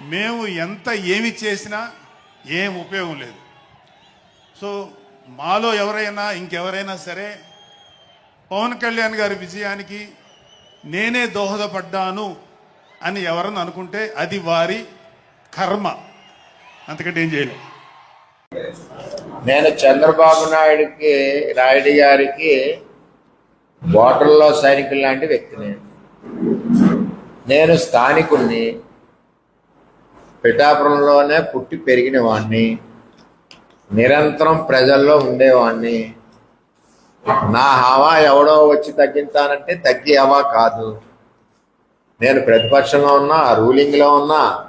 మేము ఎంత ఏమి చేసినా ఏం ఉపయోగం లేదు. సో మాలో ఎవరైనా ఇంకెవరైనా సరే పవన్ కళ్యాణ్ గారి విజయానికి నేనే దోహదపడ్డాను అని ఎవరన్నా అనుకుంటే అది వారి కర్మ. అంతకంటే ఏం చేయలేదు నేను చంద్రబాబు నాయుడుకి నాయుడు గారికి ఓటర్లో సైనికులు లాంటి వ్యక్తిని. నేను స్థానికుణ్ణి పిఠాపురంలోనే పుట్టి పెరిగిన వాణ్ణి నిరంతరం ప్రజల్లో ఉండేవాడిని నా హవా ఎవడో వచ్చి తగ్గించానంటే తగ్గి హవా కాదు. నేను ప్రతిపక్షంలో ఉన్నా రూలింగ్లో ఉన్నా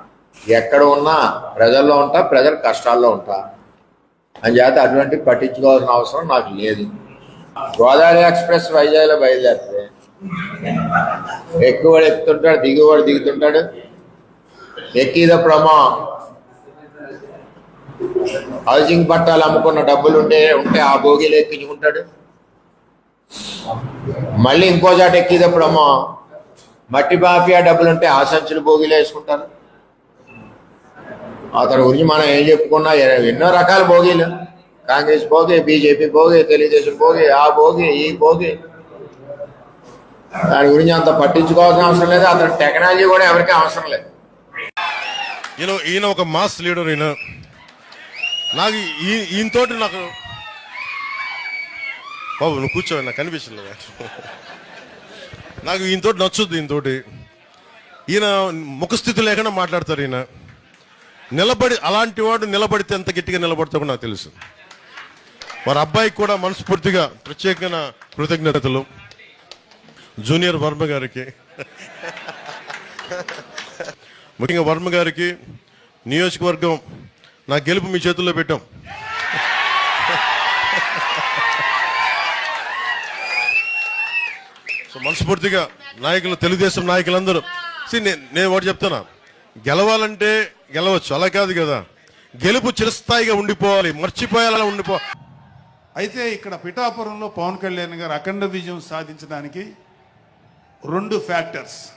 ఎక్కడ ఉన్నా ప్రజల్లో ఉంటా ప్రజల కష్టాల్లో ఉంటా. అని చేత అటువంటి పట్టించుకోవాల్సిన అవసరం నాకు లేదు. గోదావరి ఎక్స్ప్రెస్ వైజాగ్లో బయలుదేరితే ఎక్కువ ఎక్కుతుంటాడు దిగుబడి దిగుతుంటాడు. ఎక్కిదప్పుడమ్మా హౌసింగ్ పట్టాలు అమ్ముకున్న డబ్బులు ఉంటే ఉంటే ఆ భోగిలు ఎక్కించుకుంటాడు మళ్ళీ ఇంకో చాట ఎక్కిదప్పుడమ్మా మట్టి మాఫియా డబ్బులు ఉంటే ఆ సంచులు భోగిలు వేసుకుంటారు. అతని గురించి మనం ఏం చెప్పుకున్నా ఎన్నో రకాల భోగిలు. కాంగ్రెస్ భోగి బీజేపీ భోగి తెలుగుదేశం భోగి ఆ భోగి ఈ భోగి. దాని గురించి అంత పట్టించుకోవాల్సిన అవసరం లేదు. అతని టెక్నాలజీ కూడా ఎవరికీ అవసరం లేదు. ఈయన ఈయన ఒక మాస్ లీడర్ ఈయన. నాకు ఈ ఈయనతోటి నాకు బాబు నువ్వు కూర్చో నాకు కనిపించలేదు నాకు ఈయనతోటి నచ్చుద్ది ఈయనతోటి ఈయన ముఖస్థితి లేకుండా మాట్లాడతారు ఈయన. నిలబడి అలాంటి వాడు నిలబడితే ఎంత గట్టిగా నిలబడతాడో నాకు తెలుసు. వారి అబ్బాయికి కూడా మనస్ఫూర్తిగా ప్రత్యేకమైన కృతజ్ఞతలు. జూనియర్ వర్మ గారికి. ముఖ్యంగా వర్మ గారికి నియోజకవర్గం నా గెలుపు మీ చేతుల్లో పెట్టాం. సో మనస్ఫూర్తిగా నాయకులు తెలుగుదేశం నాయకులందరూ. సి నే- నేను ఒకటి చెప్తున్నా. గెలవాలంటే గెలవచ్చు అలా కాదు కదా. గెలుపు చిరస్థాయిగా ఉండిపోవాలి మర్చిపోయేలా ఉండిపో అయితే ఇక్కడ పిఠాపురంలో పవన్ కళ్యాణ్ గారు అఖండ విజయం సాధించడానికి రెండు ఫ్యాక్టర్స్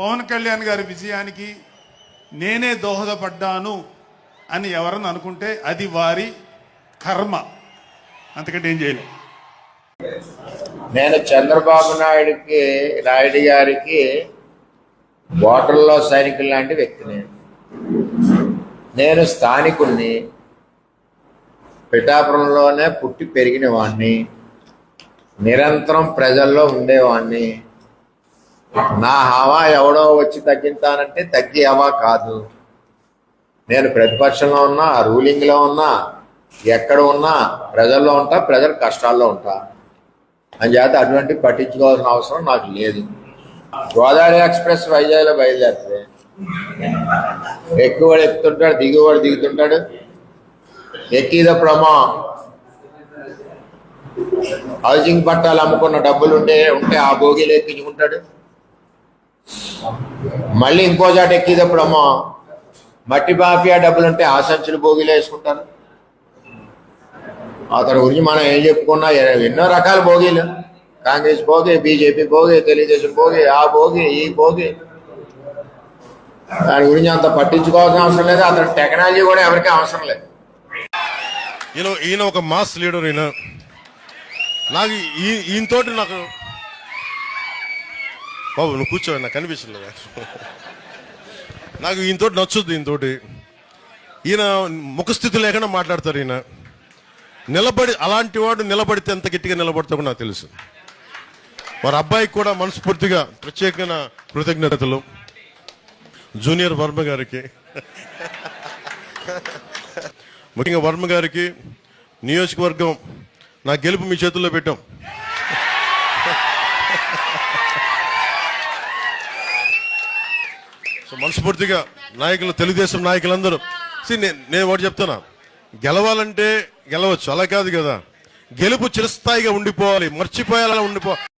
పవన్ కళ్యాణ్ గారి విజయానికి నేనే దోహదపడ్డాను అని ఎవరన్నా అనుకుంటే అది వారి కర్మ. అంతకంటే ఏం చేయలేదు నేను చంద్రబాబు నాయుడికి నాయుడు గారికి ఓటర్లో సైనికులు లాంటి వ్యక్తిని. నేను స్థానికుణ్ణి పిఠాపురంలోనే పుట్టి పెరిగిన వాడిని నిరంతరం ప్రజల్లో ఉండేవాడిని నా హవా ఎవడో వచ్చి తగ్గించానంటే తగ్గి హవా కాదు. నేను ప్రతిపక్షంలో ఉన్నా రూలింగ్లో ఉన్నా ఎక్కడ ఉన్నా ప్రజల్లో ఉంటా ప్రజల కష్టాల్లో ఉంటా. అని చేత అటువంటి పట్టించుకోవాల్సిన అవసరం నాకు లేదు. గోదావరి ఎక్స్ప్రెస్ వైజాగ్లో బయలుదేరితే ఎక్కువ ఎక్కుతుంటాడు దిగువాడు దిగుతుంటాడు. ఎక్కిదప్పుడమ్మా హౌసింగ్ పట్టాలు అమ్ముకున్న డబ్బులు ఉంటే ఉంటే ఆ భోగిలు ఎక్కించుకుంటాడు. మళ్ళీ ఇంకో చాట ఎక్కిదప్పుడమ్మా మట్టి మాఫియా డబ్బులు ఉంటే ఆ సంచులు భోగిలు వేసుకుంటారు. అతని గురించి మనం ఏం చెప్పుకున్నా ఎన్నో రకాల భోగిలు. కాంగ్రెస్ భోగి బీజేపీ భోగి తెలుగుదేశం భోగి ఆ భోగి ఈ భోగి. దాని గురించి అంత పట్టించుకోవాల్సిన అవసరం లేదు. అతని టెక్నాలజీ కూడా ఎవరికీ అవసరం లేదు. ఈయన ఈయన ఒక మాస్ లీడర్ ఈయన. నాకు ఈ ఈయనతోటి నాకు బాబు నువ్వు కూర్చో నాకు కనిపించలేదు నాకు. ఈయనతో నచ్చుద్ది ఈయనతోటి ఈయన ముఖస్థితి లేకుండా మాట్లాడతారు ఈయన. నిలబడి అలాంటి వాడు నిలబడితే ఎంత గట్టిగా నిలబడతాడో నాకు తెలుసు. వారి అబ్బాయికి కూడా మనస్ఫూర్తిగా ప్రత్యేకమైన కృతజ్ఞతలు. జూనియర్ వర్మ గారికి. ముఖ్యంగా వర్మ గారికి నియోజకవర్గం నా గెలుపు మీ చేతుల్లో పెట్టాం. సో మనస్ఫూర్తిగా నాయకులు తెలుగుదేశం నాయకులందరూ. సీ నే- నేను ఒకటి చెప్తున్నా. గెలవాలంటే గెలవచ్చు అలా కాదు కదా. గెలుపు చిరస్థాయిగా ఉండిపోవాలి మర్చిపోయేలా ఉండిపో